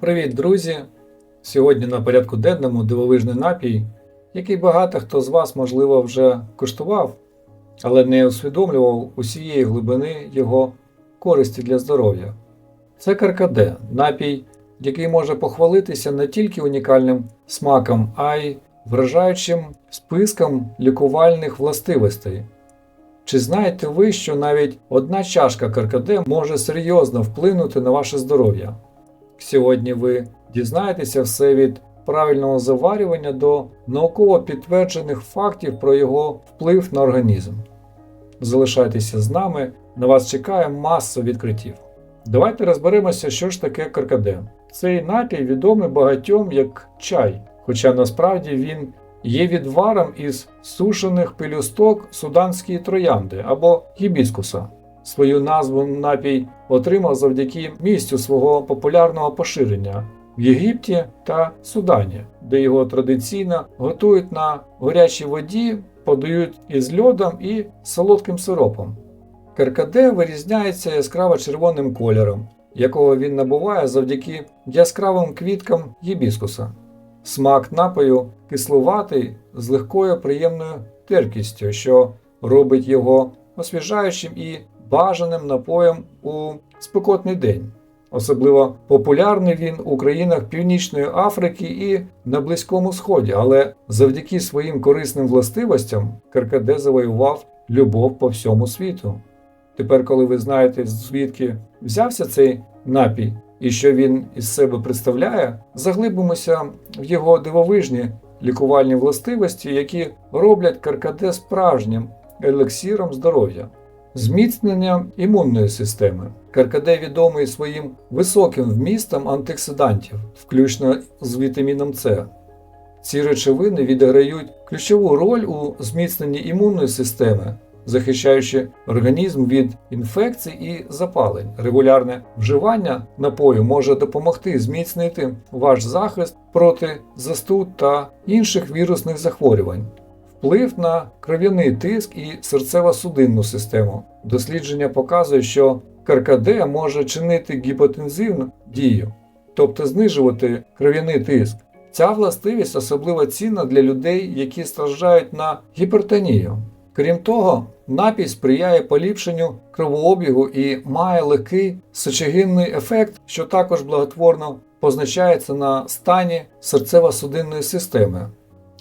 Привіт, друзі! Сьогодні на порядку денному дивовижний напій, який багато хто з вас, можливо, вже куштував, але не усвідомлював усієї глибини його користі для здоров'я. Це каркаде, напій, який може похвалитися не тільки унікальним смаком, а й вражаючим списком лікувальних властивостей. Чи знаєте ви, що навіть одна чашка каркаде може серйозно вплинути на ваше здоров'я? Сьогодні ви дізнаєтеся все від правильного заварювання до науково підтверджених фактів про його вплив на організм. Залишайтеся з нами, на вас чекає маса відкриттів. Давайте розберемося, що ж таке каркаде. Цей напій відомий багатьом як чай, хоча насправді він є відваром із сушених пелюсток суданської троянди або гібіскуса. Свою назву напій отримав завдяки місцю свого популярного поширення в Єгипті та Судані, де його традиційно готують на горячій воді, подають із льодом і солодким сиропом. Каркаде вирізняється яскраво червоним кольором, якого він набуває завдяки яскравим квіткам гібіскуса. Смак напою кислуватий з легкою приємною терпкістю, що робить його освіжаючим і бажаним напоєм у спекотний день. Особливо популярний він у країнах Північної Африки і на Близькому Сході, але завдяки своїм корисним властивостям Каркаде завоював любов по всьому світу. Тепер, коли ви знаєте, звідки взявся цей напій і що він із себе представляє, заглибимося в його дивовижні лікувальні властивості, які роблять Каркаде справжнім елексіром здоров'я. Зміцнення імунної системи. Каркаде відомий своїм високим вмістом антиоксидантів, включно з вітаміном С. Ці речовини відіграють ключову роль у зміцненні імунної системи, захищаючи організм від інфекцій і запалень. Регулярне вживання напою може допомогти зміцнити ваш захист проти застуд та інших вірусних захворювань. Вплив на кров'яний тиск і серцево-судинну систему. Дослідження показує, що каркаде може чинити гіпотензивну дію, тобто знижувати кров'яний тиск. Ця властивість особливо цінна для людей, які страждають на гіпертонію. Крім того, напій сприяє поліпшенню кровообігу і має легкий сечогінний ефект, що також благотворно позначається на стані серцево-судинної системи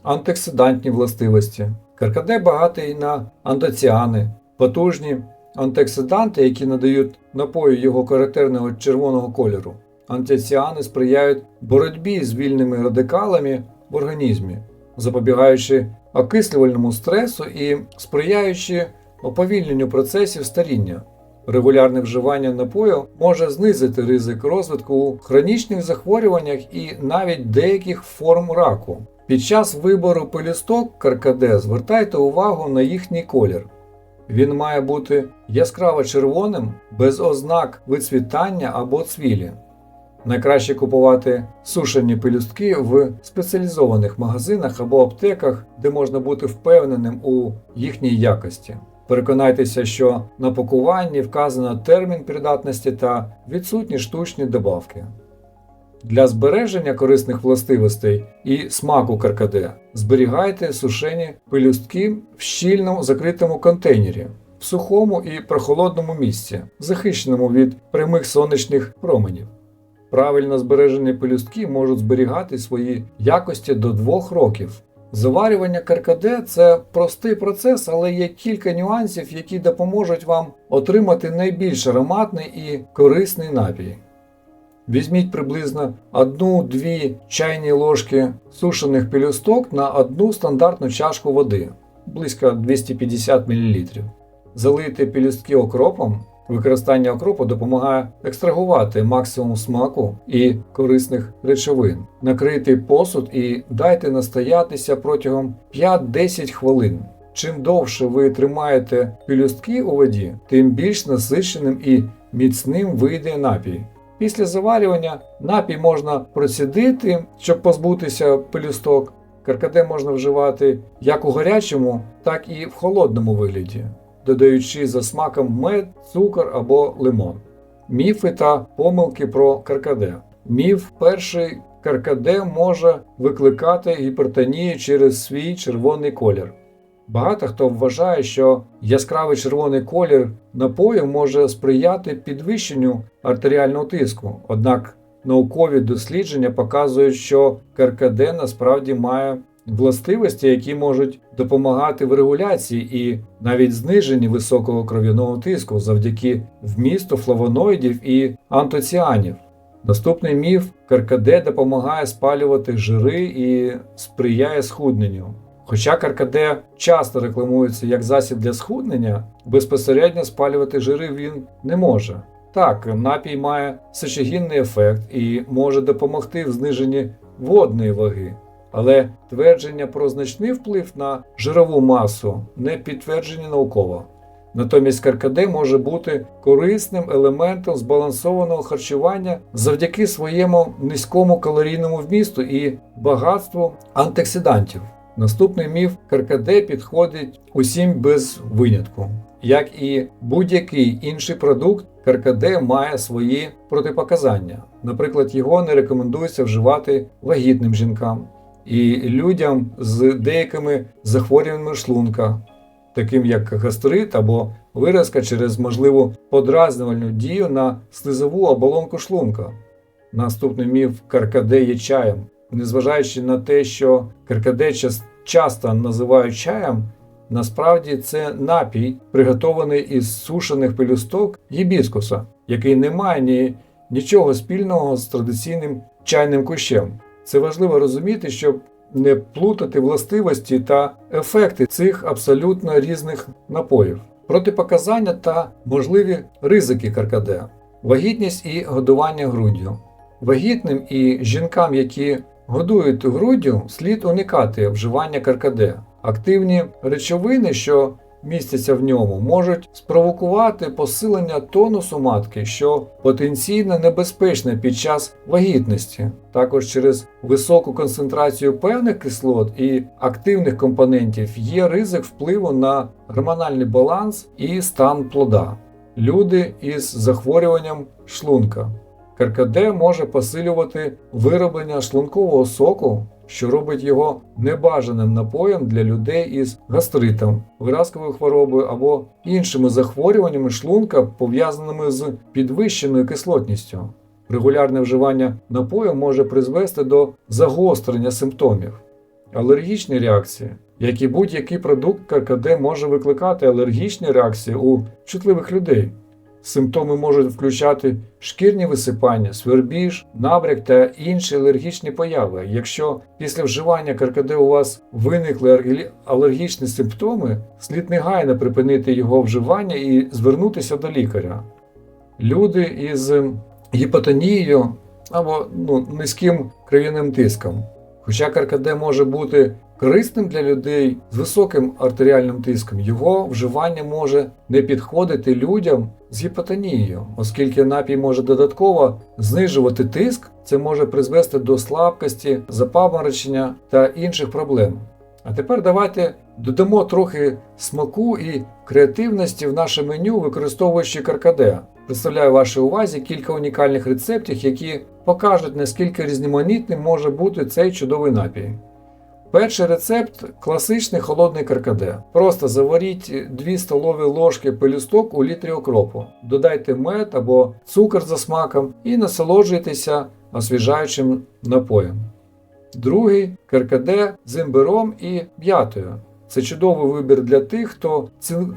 антиоксидантні властивості. Каркаде багатий на антоціани, потужні антиоксиданти, які надають напою його характерного червоного кольору. Антоціани сприяють боротьбі з вільними радикалами в організмі, запобігаючи окислювальному стресу і сприяючи оповільненню процесів старіння. Регулярне вживання напою може знизити ризик розвитку у хронічних захворюваннях і навіть деяких форм раку. Під час вибору пелюсток каркаде звертайте увагу на їхній колір. Він має бути яскраво червоним, без ознак вицвітання або цвілі. Найкраще купувати сушені пелюстки в спеціалізованих магазинах або аптеках, де можна бути впевненим у їхній якості. Переконайтеся, що на пакуванні вказано термін придатності та відсутні штучні добавки. Для збереження корисних властивостей і смаку каркаде зберігайте сушені пелюстки в щільному закритому контейнері, в сухому і прохолодному місці, захищеному від прямих сонячних променів. Правильно збережені пелюстки можуть зберігати свої якості до 2 років. Заварювання каркаде це простий процес, але є кілька нюансів, які допоможуть вам отримати найбільш ароматний і корисний напій. Візьміть приблизно 1-2 чайні ложки сушених пелюсток на одну стандартну чашку води близько 250 мл. Залийте пелюстки окропом. Використання окропу допомагає екстрагувати максимум смаку і корисних речовин. Накрийте посуд і дайте настоятися протягом 5-10 хвилин. Чим довше ви тримаєте пелюстки у воді, тим більш насиченим і міцним вийде напій. Після заварювання напій можна процідити, щоб позбутися пелюсток. Каркаде можна вживати як у гарячому, так і в холодному вигляді, додаючи за смаком мед, цукор або лимон. Міфи та помилки про каркаде. Міф перший каркаде може викликати гіпертонію через свій червоний колір. Багато хто вважає, що яскравий червоний колір напою може сприяти підвищенню артеріального тиску. Однак наукові дослідження показують, що каркаде насправді має властивості, які можуть допомагати в регуляції і навіть зниженні високого кров'яного тиску завдяки вмісту флавоноїдів і антоціанів. Наступний міф каркаде допомагає спалювати жири і сприяє схудненню. Хоча каркаде часто рекламується як засіб для схуднення, безпосередньо спалювати жири він не може. Так, напій має сечогінний ефект і може допомогти в зниженні водної ваги, але твердження про значний вплив на жирову масу не підтверджені науково. Натомість каркаде може бути корисним елементом збалансованого харчування завдяки своєму низькому калорійному вмісту і багатству антиоксидантів. Наступний міф каркаде підходить усім без винятку. Як і будь-який інший продукт, каркаде має свої протипоказання. Наприклад, його не рекомендується вживати вагітним жінкам і людям з деякими захворюваннями шлунка, таким як гастрит або виразка через можливу подразнювальну дію на слизову оболонку шлунка. Наступний міф каркаде є чаєм. Незважаючи на те, що каркаде часто називають чаєм, насправді це напій, приготований із сушених пелюсток гібіскуса, який не має ні, нічого спільного з традиційним чайним кущем. Це важливо розуміти, щоб не плутати властивості та ефекти цих абсолютно різних напоїв, протипоказання та можливі ризики каркаде, вагітність і годування груддю. Вагітним і жінкам, які годують груддю, слід уникати вживання каркаде. Активні речовини, що містяться в ньому, можуть спровокувати посилення тонусу матки, що потенційно небезпечне під час вагітності. Також через високу концентрацію певних кислот і активних компонентів є ризик впливу на гормональний баланс і стан плода. Люди із захворюванням шлунка. Каркаде може посилювати вироблення шлункового соку, що робить його небажаним напоєм для людей із гастритом, виразковою хворобою або іншими захворюваннями шлунка, пов'язаними з підвищеною кислотністю. Регулярне вживання напою може призвести до загострення симптомів, алергічні реакції. Як і будь-який продукт каркаде може викликати алергічні реакції у чутливих людей. Симптоми можуть включати шкірні висипання, свербіж, набряк та інші алергічні появи. Якщо після вживання каркаде у вас виникли алергічні симптоми, слід негайно припинити його вживання і звернутися до лікаря. Люди із гіпотонією або ну, низьким кров'яним тиском. Хоча каркаде може бути Корисним для людей з високим артеріальним тиском його вживання може не підходити людям з гіпотонією, оскільки напій може додатково знижувати тиск, це може призвести до слабкості, запаморочення та інших проблем. А тепер давайте додамо трохи смаку і креативності в наше меню, використовуючи каркаде. Представляю вашій увазі кілька унікальних рецептів, які покажуть наскільки різноманітним може бути цей чудовий напій. Перший рецепт класичний холодний каркаде. Просто заваріть 2 столові ложки пелюсток у літрі окропу, додайте мед або цукор за смаком і насолоджуйтеся освіжаючим напоєм. Другий каркаде з імбиром і м'ятою. Це чудовий вибір для тих, хто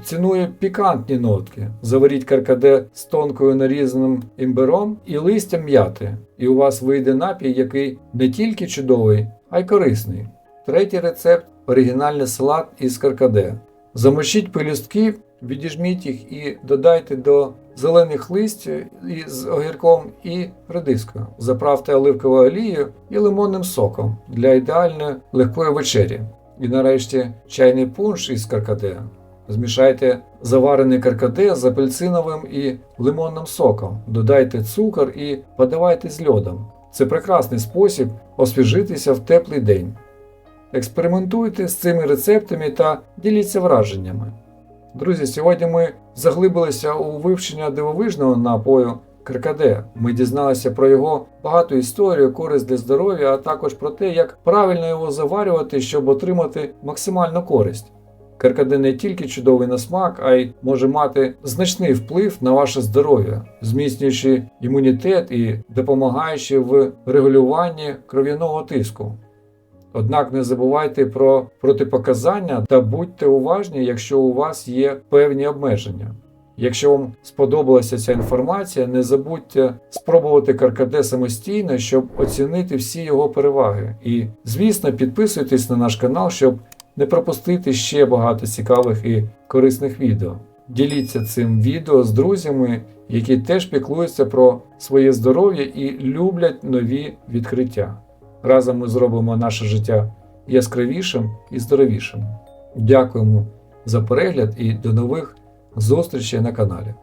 цінує пікантні нотки. Заваріть каркаде з тонкою нарізаним імбиром і листям м'яти, і у вас вийде напій, який не тільки чудовий, а й корисний. Третій рецепт оригінальний салат із каркаде. Замочіть пелюстки, відіжміть їх і додайте до зелених листя з огірком і редискою. Заправте оливковою олією і лимонним соком для ідеальної легкої вечері. І нарешті чайний пунш із каркаде. Змішайте заварений каркаде з апельсиновим і лимонним соком, додайте цукор і подавайте з льодом. Це прекрасний спосіб освіжитися в теплий день. Експериментуйте з цими рецептами та діліться враженнями. Друзі, сьогодні ми заглибилися у вивчення дивовижного напою Каркаде. Ми дізналися про його багату історію, користь для здоров'я, а також про те, як правильно його заварювати, щоб отримати максимальну користь. Каркаде не тільки чудовий на смак, а й може мати значний вплив на ваше здоров'я, зміцнюючи імунітет і допомагаючи в регулюванні кров'яного тиску. Однак не забувайте про протипоказання та будьте уважні, якщо у вас є певні обмеження. Якщо вам сподобалася ця інформація, не забудьте спробувати каркаде самостійно, щоб оцінити всі його переваги. І, звісно, підписуйтесь на наш канал, щоб не пропустити ще багато цікавих і корисних відео. Діліться цим відео з друзями, які теж піклуються про своє здоров'я і люблять нові відкриття. Разом ми зробимо наше життя яскравішим і здоровішим. Дякуємо за перегляд і до нових зустрічей на каналі.